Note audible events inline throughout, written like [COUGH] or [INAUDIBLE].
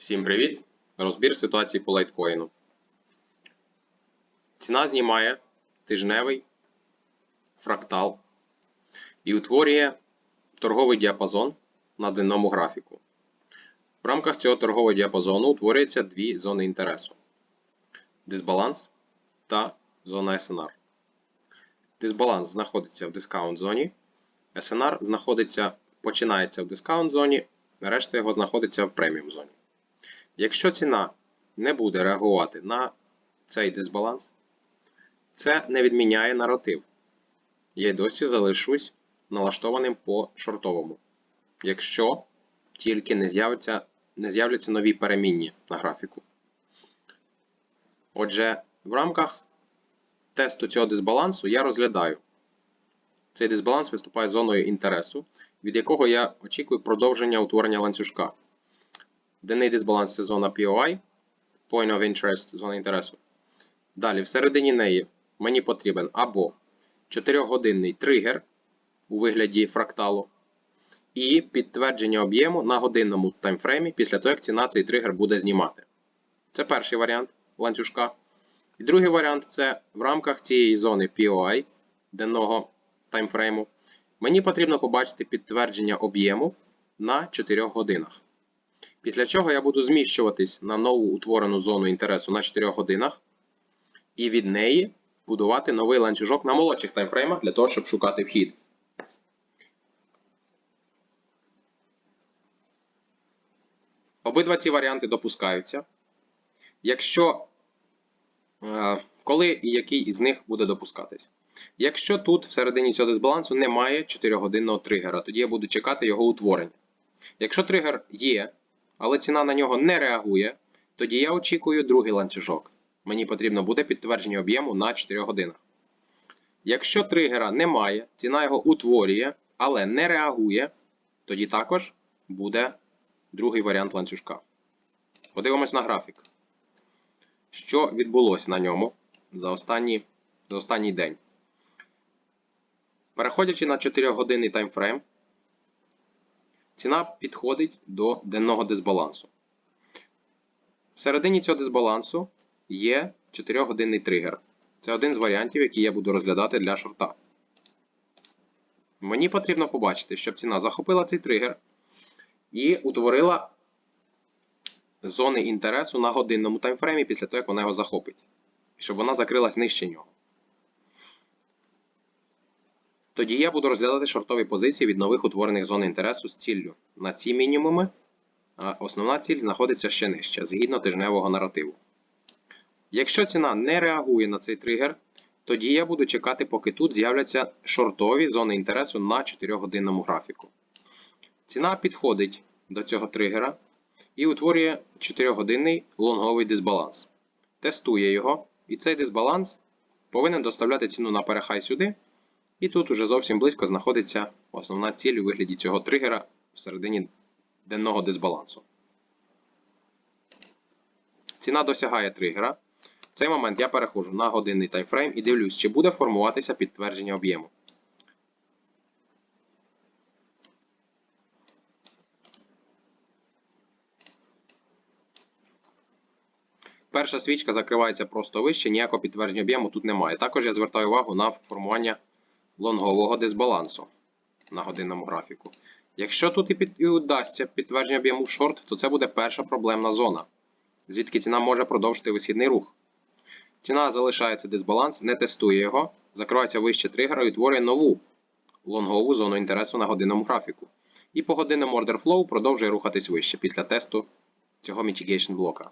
Всім привіт! Розбір ситуації по лайткоїну. Ціна знімає тижневий фрактал і утворює торговий діапазон на денному графіку. В рамках цього торгового діапазону утворюються дві зони інтересу: дисбаланс та зона SNR. Дисбаланс знаходиться в дискаунт зоні, SNR знаходиться, починається в дискаунт зоні, решта його знаходиться в преміум зоні. Якщо ціна не буде реагувати на цей дисбаланс, це не відміняє наратив. Я й досі залишусь налаштованим по шортовому. Якщо тільки не з'являться, нові перемінні на графіку. Отже, в рамках тесту цього дисбалансу я розглядаю. Цей дисбаланс виступає зоною інтересу, від якого я очікую продовження утворення ланцюжка. Денний дисбаланс це зона POI, Point of Interest, зона інтересу. Далі, всередині неї мені потрібен або 4-годинний тригер у вигляді фракталу, і підтвердження об'єму на годинному таймфреймі після того, як ціна цей тригер буде знімати. Це перший варіант ланцюжка. І другий варіант це в рамках цієї зони POI денного таймфрейму. Мені потрібно побачити підтвердження об'єму на 4 годинах. Після чого я буду зміщуватись на нову утворену зону інтересу на 4 годинах, і від неї будувати новий ланцюжок на молодших таймфреймах для того, щоб шукати вхід. Обидва ці варіанти допускаються. Якщо е, коли і який із них буде допускатись. Якщо тут всередині цього дисбалансу немає 4-годинного тригера, тоді я буду чекати його утворення. Якщо тригер є, але ціна на нього не реагує, тоді я очікую другий ланцюжок. Мені потрібно буде підтвердження об'єму на 4 години. Якщо тригера немає, ціна його утворює, але не реагує, тоді також буде другий варіант ланцюжка. Подивимось на графік. Що відбулося на ньому за останній, за останній день? Переходячи на 4-годинний таймфрейм, ціна підходить до денного дисбалансу. Всередині цього дисбалансу є 4-годинний тригер. Це один з варіантів, який я буду розглядати для шорта. Мені потрібно побачити, щоб ціна захопила цей тригер і утворила зони інтересу на годинному таймфреймі після того, як вона його захопить. Щоб вона закрилась нижче нього. Тоді я буду розглядати шортові позиції від нових утворених зон інтересу з ціллю на ці мінімуми, а основна ціль знаходиться ще нижче, згідно тижневого наративу. Якщо ціна не реагує на цей тригер, тоді я буду чекати, поки тут з'являться шортові зони інтересу на 4-годинному графіку. Ціна підходить до цього тригера і утворює 4-годинний лонговий дисбаланс. Тестує його, і цей дисбаланс повинен доставляти ціну на перехай сюди. І тут уже зовсім близько знаходиться основна ціль у вигляді цього тригера всередині денного дисбалансу. Ціна досягає тригера. В цей момент я переходжу на годинний таймфрейм і дивлюсь, чи буде формуватися підтвердження об'єму. Перша свічка закривається просто вище, ніякого підтвердження об'єму тут немає. Також я звертаю увагу на формування лонгового дисбалансу на годинному графіку. Якщо тут і, під, і удасться підтвердження об'єму шорт, то це буде перша проблемна зона, звідки ціна може продовжити висхідний рух. Ціна залишається дисбаланс, не тестує його, закривається вище тригера і утворює нову лонгову зону інтересу на годинному графіку. І по годинному order flow продовжує рухатись вище після тесту цього mitigation блока.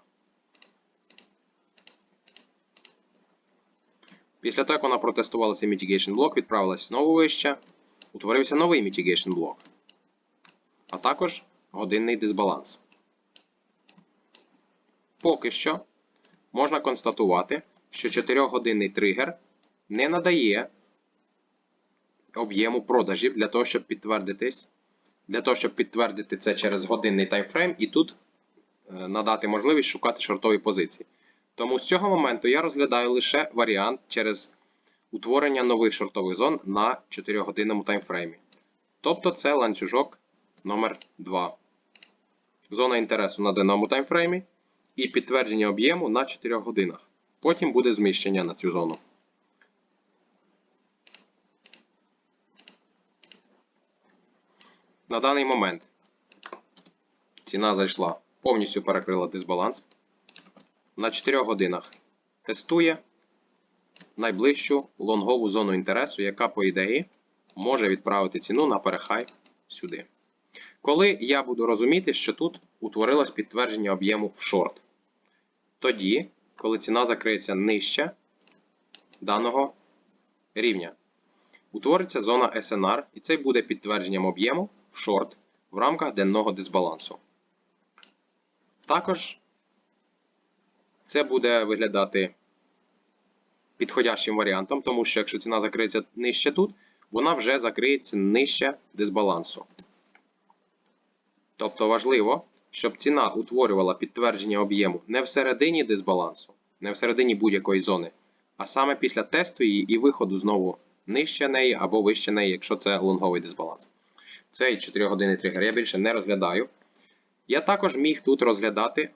Після як вона протестувала цей mitigation блок, відправилася знову вище, утворився новий mitigation блок, а також годинний дисбаланс. Поки що можна констатувати, що 4-годинний тригер не надає об'єму продажів для того, щоб підтвердитись, для того, щоб підтвердити це через годинний таймфрейм і тут е, надати можливість шукати шортові позиції. Тому з цього моменту я розглядаю лише варіант через утворення нових шортових зон на 4-годинному таймфреймі. Тобто це ланцюжок номер 2 зона інтересу на даному таймфреймі і підтвердження об'єму на 4 годинах. Потім буде зміщення на цю зону. На даний момент ціна зайшла, повністю перекрила дисбаланс. На 4 годинах тестує найближчу лонгову зону інтересу, яка, по ідеї, може відправити ціну на перехай сюди. Коли я буду розуміти, що тут утворилось підтвердження об'єму в шорт. Тоді, коли ціна закриється нижче даного рівня, утвориться зона SNR, і це буде підтвердженням об'єму в шорт в рамках денного дисбалансу. Також це буде виглядати підходящим варіантом, тому що якщо ціна закриється нижче тут, вона вже закриється нижче дисбалансу. Тобто важливо, щоб ціна утворювала підтвердження об'єму не всередині дисбалансу, не всередині будь-якої зони, а саме після тесту її і виходу знову нижче неї або вище неї, якщо це лонговий дисбаланс. Цей 4 години тригер я більше не розглядаю. Я також міг тут розглядати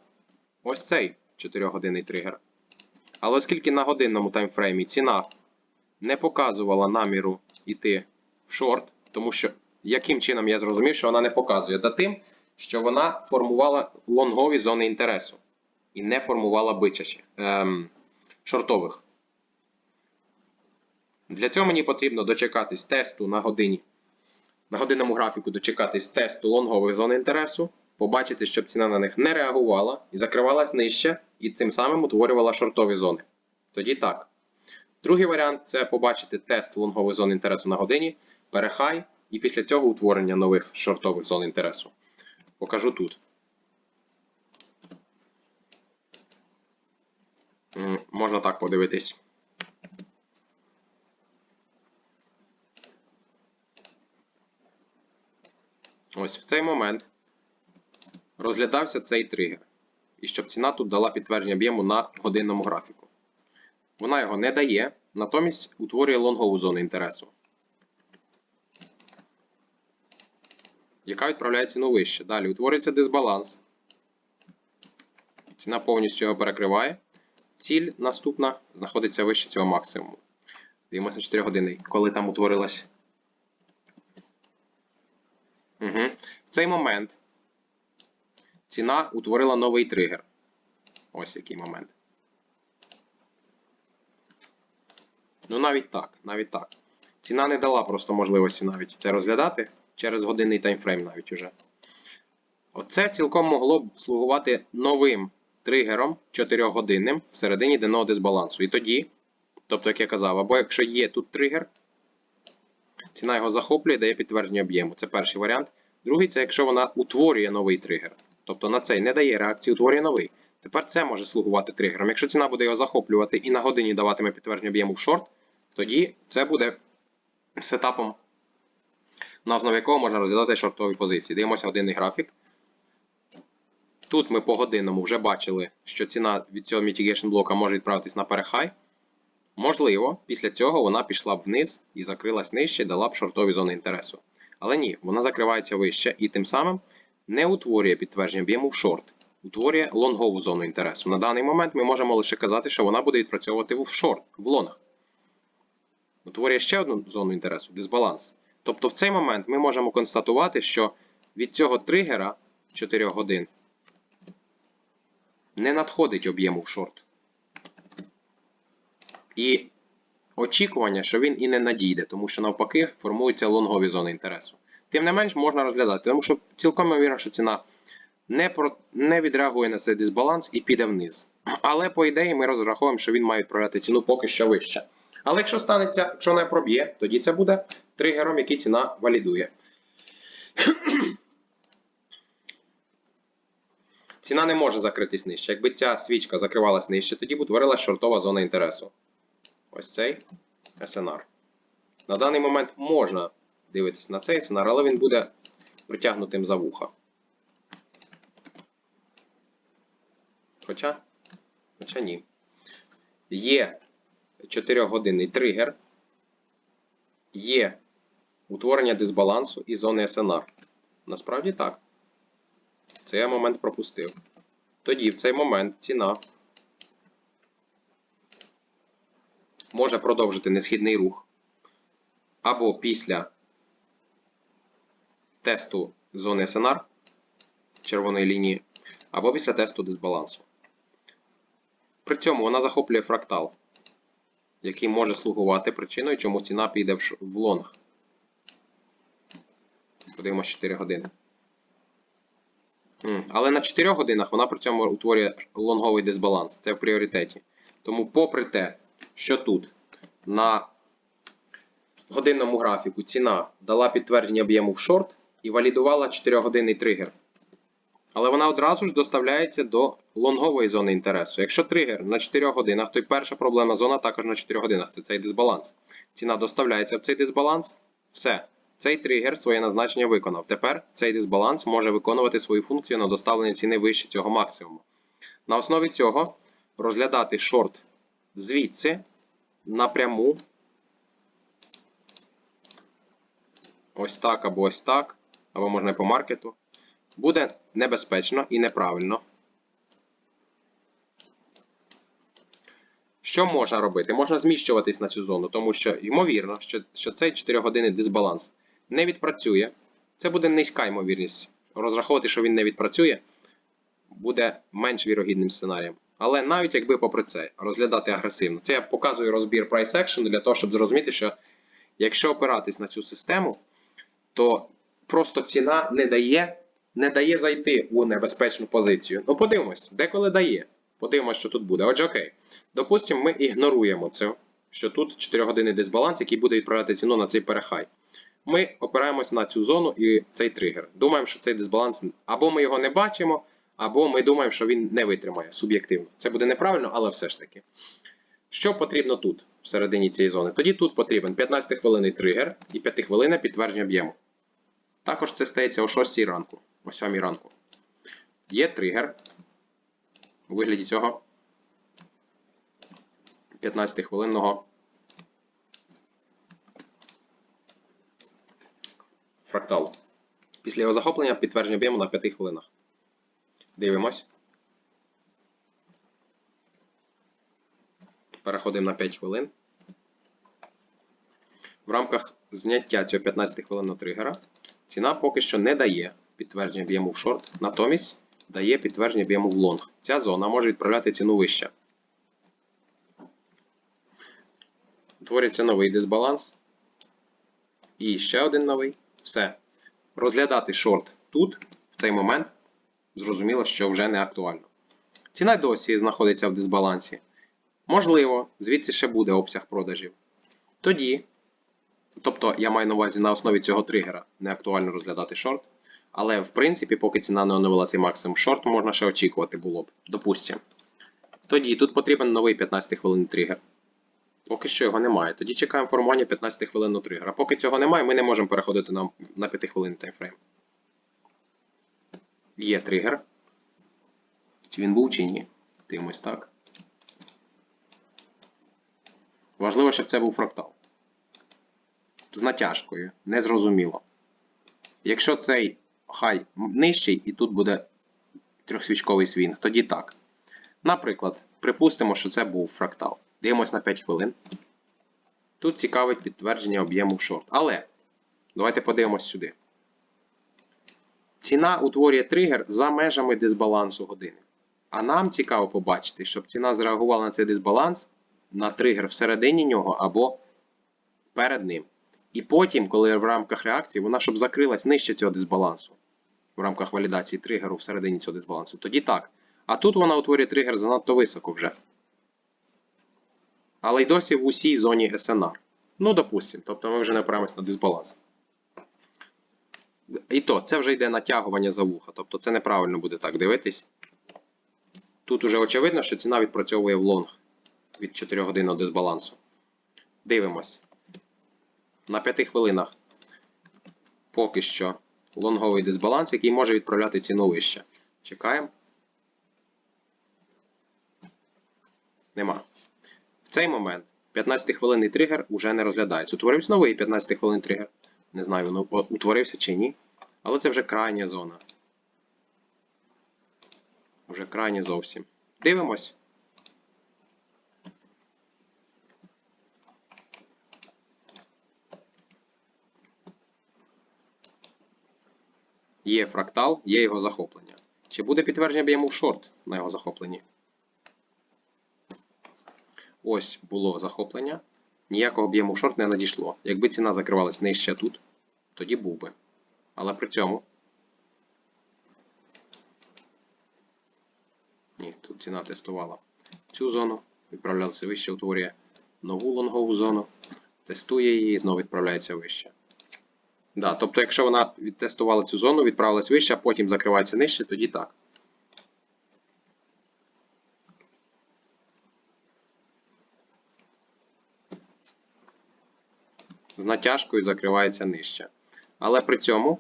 ось цей 4 годинний тригер. Але оскільки на годинному таймфреймі ціна не показувала наміру йти в шорт, тому що яким чином я зрозумів, що вона не показує? Та тим, що вона формувала лонгові зони інтересу і не формувала бичачі, ем, шортових. Для цього мені потрібно дочекатись тесту на годині. На годинному графіку дочекатись тесту лонгових зон інтересу, побачити, щоб ціна на них не реагувала і закривалась нижче, і цим самим утворювала шортові зони. Тоді так. Другий варіант це побачити тест лонгових зон інтересу на годині, перехай, і після цього утворення нових шортових зон інтересу. Покажу тут. Можна так подивитись. Ось в цей момент розглядався цей тригер. І щоб ціна тут дала підтвердження об'єму на годинному графіку. Вона його не дає, натомість утворює лонгову зону інтересу. Яка відправляє ціну вище. Далі утворюється дисбаланс. Ціна повністю його перекриває. Ціль наступна знаходиться вище цього максимуму. Дивимося на 4 години, коли там утворилась. Угу. В цей момент ціна утворила новий тригер. Ось який момент. Ну, навіть так, навіть так. Ціна не дала просто можливості навіть це розглядати через годинний таймфрейм навіть уже. Оце цілком могло б слугувати новим тригером 4 годинним всередині денного дисбалансу. І тоді, тобто, як я казав, або якщо є тут тригер, ціна його захоплює, дає підтвердження об'єму. Це перший варіант. Другий це якщо вона утворює новий тригер. Тобто на цей не дає реакції, утворює новий. Тепер це може слугувати тригером. Якщо ціна буде його захоплювати і на годині даватиме підтвердження об'єму в шорт, тоді це буде сетапом, на основі якого можна розглядати шортові позиції. Дивимося годинний графік. Тут ми по годинному вже бачили, що ціна від цього mitigation блока може відправитись на перехай. Можливо, після цього вона пішла б вниз і закрилась нижче, дала б шортові зони інтересу. Але ні, вона закривається вище і тим самим не утворює підтвердження об'єму в шорт, утворює лонгову зону інтересу. На даний момент ми можемо лише казати, що вона буде відпрацьовувати в шорт, в лонг. Утворює ще одну зону інтересу дисбаланс. Тобто в цей момент ми можемо констатувати, що від цього тригера 4 годин не надходить об'єму в шорт. І очікування, що він і не надійде, тому що навпаки формуються лонгові зони інтересу. Тим не менш, можна розглядати, тому що цілком ймовірно, що ціна не про, не відреагує на цей дисбаланс і піде вниз. Але, по ідеї, ми розраховуємо, що він має відправляти ціну поки що вище. Але якщо станеться, якщо не проб'є, тоді це буде тригером, який ціна валідує. [CLEARS THROAT] Ціна не може закритись нижче. Якби ця свічка закривалась нижче, тоді б утворилася шортова зона інтересу. Ось цей SNR. На даний момент можна дивитись на цей SNR, але він буде притягнутим за вуха. Хоча, Хоча ні. Є 4-годинний тригер, є утворення дисбалансу і зони SNR. Насправді так. Це я момент пропустив. Тоді в цей момент ціна може продовжити несхідний рух або після тесту зони SNR червоної лінії, або після тесту дисбалансу. При цьому вона захоплює фрактал, який може слугувати причиною, чому ціна піде в лонг. Подивимось 4 години. Але на 4 годинах вона при цьому утворює лонговий дисбаланс. Це в пріоритеті. Тому, попри те, що тут на годинному графіку ціна дала підтвердження об'єму в шорт і валідувала 4-годинний тригер. Але вона одразу ж доставляється до лонгової зони інтересу. Якщо тригер на 4 годинах, то й перша проблема зона також на 4 годинах це цей дисбаланс. Ціна доставляється в цей дисбаланс. Все. Цей тригер своє назначення виконав. Тепер цей дисбаланс може виконувати свою функцію на доставлення ціни вище цього максимуму. На основі цього розглядати шорт звідси напряму. Ось так або ось так, або можна по маркету. Буде небезпечно і неправильно. Що можна робити? Можна зміщуватись на цю зону, тому що ймовірно, що, що цей 4 години дисбаланс не відпрацює. Це буде низька ймовірність. Розраховувати, що він не відпрацює, буде менш вірогідним сценарієм. Але навіть якби попри це розглядати агресивно, це я показую розбір price action для того, щоб зрозуміти, що якщо опиратись на цю систему, то просто ціна не дає, не дає зайти у небезпечну позицію. Ну, подивимось, деколи дає. Подивимось, що тут буде. Отже, окей. Допустимо, ми ігноруємо це, що тут 4 години дисбаланс, який буде відправляти ціну на цей перехай. Ми опираємось на цю зону і цей тригер. Думаємо, що цей дисбаланс або ми його не бачимо, або ми думаємо, що він не витримає суб'єктивно. Це буде неправильно, але все ж таки. Що потрібно тут, всередині цієї зони? Тоді тут потрібен 15 хвилинний тригер і 5 хвилин підтвердження об'єму. Також це стається о 6 ранку, о 7 ранку. Є тригер у вигляді цього 15-хвилинного фракталу. Після його захоплення підтвердження об'єму на 5 хвилинах. Дивимось. Переходимо на 5 хвилин. В рамках зняття цього 15-хвилинного тригера ціна поки що не дає підтвердження об'єму в шорт, натомість дає підтвердження об'єму в лонг. Ця зона може відправляти ціну вище. Утворюється новий дисбаланс. І ще один новий. Все. Розглядати шорт тут, в цей момент, зрозуміло, що вже не актуально. Ціна досі знаходиться в дисбалансі. Можливо, звідси ще буде обсяг продажів. Тоді, тобто я маю на увазі на основі цього тригера не актуально розглядати шорт. Але в принципі, поки ціна не оновила цей максимум шорт, можна ще очікувати було б. Допустимо. Тоді тут потрібен новий 15 хвилинний тригер. Поки що його немає. Тоді чекаємо формування 15 хвилинного тригера. Поки цього немає, ми не можемо переходити на, на 5 хвилинний таймфрейм. Є тригер. Чи він був, чи ні? Дивимось так. Важливо, щоб це був фрактал. З натяжкою. Незрозуміло. Якщо цей хай нижчий і тут буде трьохсвічковий свінг, тоді так. Наприклад, припустимо, що це був фрактал. Дивимось на 5 хвилин. Тут цікавить підтвердження об'єму в шорт. Але давайте подивимось сюди. Ціна утворює тригер за межами дисбалансу години. А нам цікаво побачити, щоб ціна зреагувала на цей дисбаланс на тригер всередині нього або перед ним. І потім, коли в рамках реакції, вона щоб закрилась нижче цього дисбалансу. В рамках валідації тригеру всередині цього дисбалансу. Тоді так. А тут вона утворює тригер занадто високо вже. Але й досі в усій зоні SNR. Ну, допустимо. Тобто ми вже не опираємось на дисбаланс. І то, це вже йде натягування за вуха. Тобто це неправильно буде так дивитись. Тут уже очевидно, що ціна відпрацьовує в лонг від 4 годинного дисбалансу. Дивимось. На 5 хвилинах поки що лонговий дисбаланс, який може відправляти ціну вище. Чекаємо. Нема. В цей момент 15-хвилинний тригер уже не розглядається. Утворився новий 15-хвилинний тригер. Не знаю, він утворився чи ні. Але це вже крайня зона. Уже крайні зовсім. Дивимось. Є фрактал, є його захоплення. Чи буде підтвердження об'єму в шорт на його захопленні? Ось було захоплення. Ніякого об'єму в шорт не надійшло. Якби ціна закривалась нижче тут, тоді був би. Але при цьому. Ні, тут ціна тестувала цю зону, відправлялася вище, утворює нову лонгову зону, тестує її і знову відправляється вище. Да, тобто, якщо вона відтестувала цю зону, відправилась вище, а потім закривається нижче, тоді так. З натяжкою закривається нижче. Але при цьому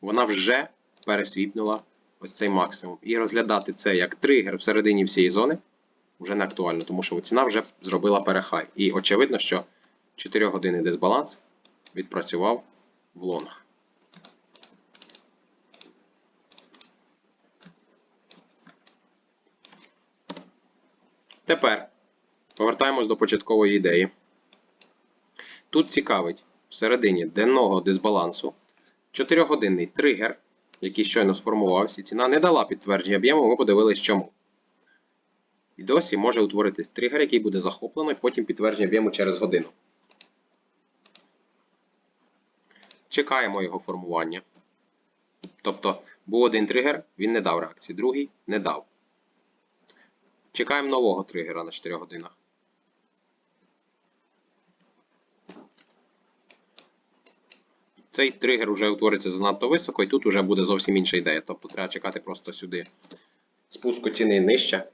вона вже пересвіпнула ось цей максимум. І розглядати це як тригер всередині всієї зони вже не актуально, тому що ціна вже зробила перехай. І очевидно, що 4 години дисбаланс відпрацював в лонг. Тепер повертаємось до початкової ідеї. Тут цікавить всередині денного дисбалансу 4-годинний тригер, який щойно сформувався, ціна не дала підтвердження об'єму, ми подивились чому. І досі може утворитись тригер, який буде захоплено, і потім підтвердження об'єму через годину. Чекаємо його формування. Тобто, був один тригер, він не дав реакції, другий не дав. Чекаємо нового тригера на 4 годинах. Цей тригер вже утвориться занадто високо, і тут вже буде зовсім інша ідея. Тобто треба чекати просто сюди спуску ціни нижче.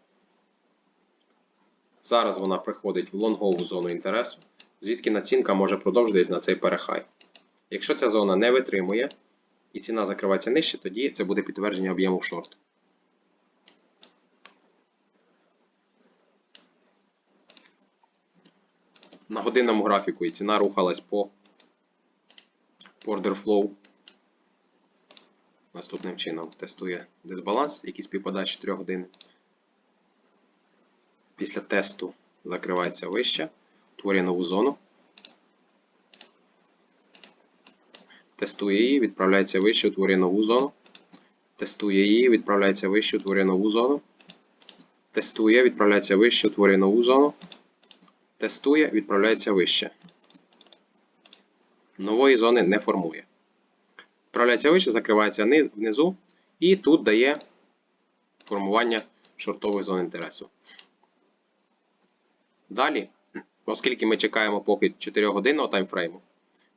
Зараз вона приходить в лонгову зону інтересу, звідки націнка може продовжитись на цей перехай. Якщо ця зона не витримує і ціна закривається нижче, тоді це буде підтвердження об'єму в шорт. На годинному графіку і ціна рухалась по order flow. Наступним чином тестує дисбаланс, який співпадає 4 години. Після тесту закривається вище, утворює нову зону. Тестує її, відправляється вище, утворює нову зону. Тестує її, відправляється вище, утворює нову зону. Тестує, відправляється вище, утворює нову зону. Тестує, відправляється вище. Нової зони не формує. Відправляється вище, закривається внизу. І тут дає формування шортових зон інтересу. Далі, оскільки ми чекаємо поки 4 годинного таймфрейму,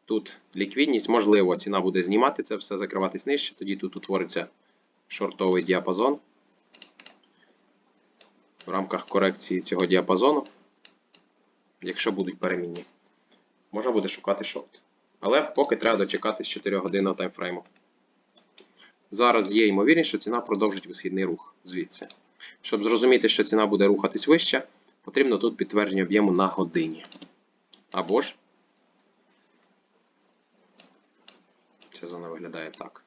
тут ліквідність, можливо, ціна буде знімати це все, закриватись нижче, тоді тут утвориться шортовий діапазон. В рамках корекції цього діапазону, якщо будуть перемінні, можна буде шукати шорт. Але поки треба дочекатись 4 годинного таймфрейму. Зараз є ймовірність, що ціна продовжить висхідний рух звідси. Щоб зрозуміти, що ціна буде рухатись вище, потрібно тут підтвердження об'єму на годині. Або ж ця зона виглядає так.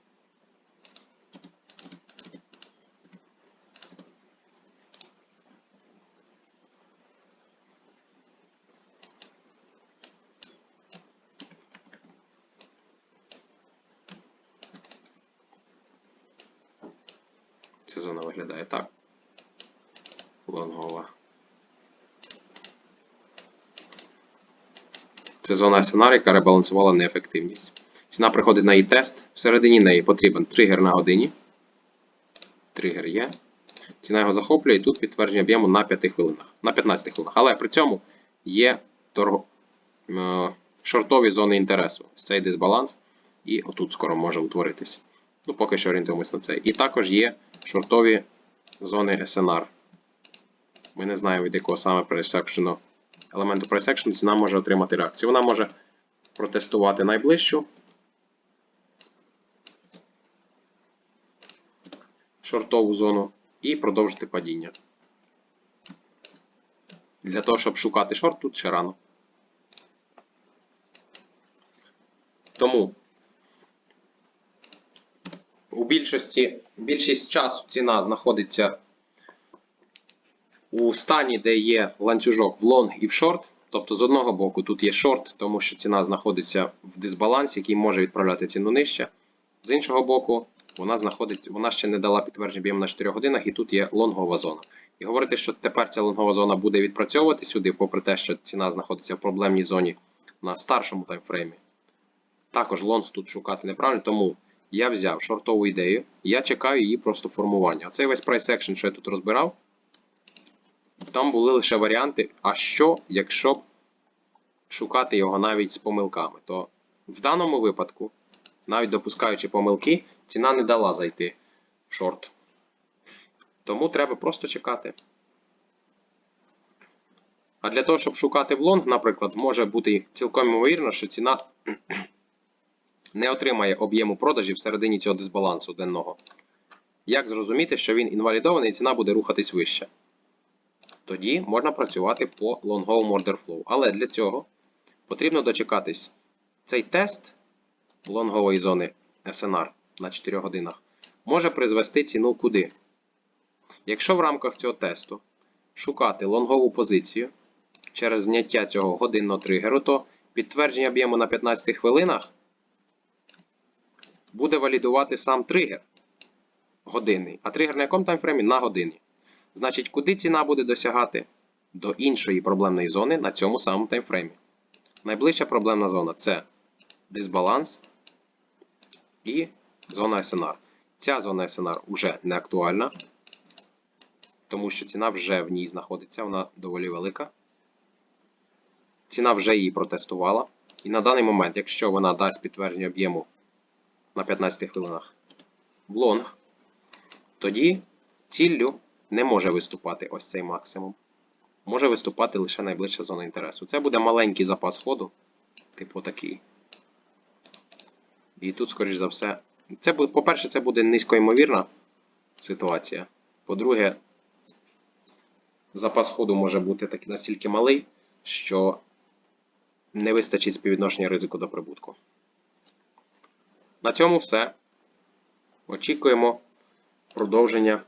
Ця зона виглядає так. Лонгова. Це зона SNR, яка ребалансувала неефективність. Ціна приходить на її тест. Всередині неї потрібен тригер на годині. Тригер є. Ціна його захоплює, і тут підтвердження об'єму на 5 хвилинах. На 15 хвилинах. Але при цьому є торго... е, шортові зони інтересу. Цей дисбаланс. І отут скоро може утворитись. Ну, поки що орієнтуємось на це. І також є шортові зони SNR. Ми не знаємо, від якого саме пресекшену елементу пресекшену ціна може отримати реакцію. Вона може протестувати найближчу. Шортову зону і продовжити падіння. Для того, щоб шукати шорт, тут ще рано. Тому у більшості, більшість часу ціна знаходиться У стані, де є ланцюжок в лонг і в шорт, тобто з одного боку тут є шорт, тому що ціна знаходиться в дисбалансі, який може відправляти ціну нижче. З іншого боку, вона знаходиться, вона ще не дала підтвердження об'єму на 4 годинах, і тут є лонгова зона. І говорити, що тепер ця лонгова зона буде відпрацьовувати сюди, попри те, що ціна знаходиться в проблемній зоні на старшому таймфреймі. Також лонг тут шукати неправильно, тому я взяв шортову ідею, я чекаю її просто формування. А цей весь price action, що я тут розбирав, там були лише варіанти, а що, якщо шукати його навіть з помилками. То в даному випадку, навіть допускаючи помилки, ціна не дала зайти в шорт. Тому треба просто чекати. А для того, щоб шукати в лонг, наприклад, може бути цілком ймовірно, що ціна [CLEARS THROAT] не отримає об'єму продажів всередині цього дисбалансу денного. Як зрозуміти, що він інвалідований і ціна буде рухатись вище? Тоді можна працювати по лонговому order flow. Але для цього потрібно дочекатись цей тест лонгової зони SNR на 4 годинах може призвести ціну куди? Якщо в рамках цього тесту шукати лонгову позицію через зняття цього годинного тригеру, то підтвердження об'єму на 15 хвилинах буде валідувати сам тригер годинний. А тригер на якому таймфреймі? На годині. Значить, куди ціна буде досягати? До іншої проблемної зони на цьому самому таймфреймі. Найближча проблемна зона це дисбаланс і зона SNR. Ця зона SNR вже не актуальна, тому що ціна вже в ній знаходиться, вона доволі велика. Ціна вже її протестувала. І на даний момент, якщо вона дасть підтвердження об'єму на 15 хвилинах в лонг, тоді ціллю не може виступати ось цей максимум. Може виступати лише найближча зона інтересу. Це буде маленький запас ходу, типу такий. І тут, скоріш за все, це по-перше, це буде низькоймовірна ситуація. По-друге, запас ходу може бути так, настільки малий, що не вистачить співвідношення ризику до прибутку. На цьому все. Очікуємо продовження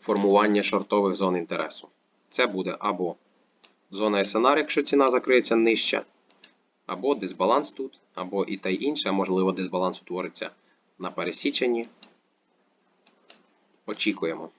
формування шортових зон інтересу. Це буде або зона SNR, якщо ціна закриється нижче, або дисбаланс тут, або і те й інше, можливо, дисбаланс утвориться на пересіченні. Очікуємо.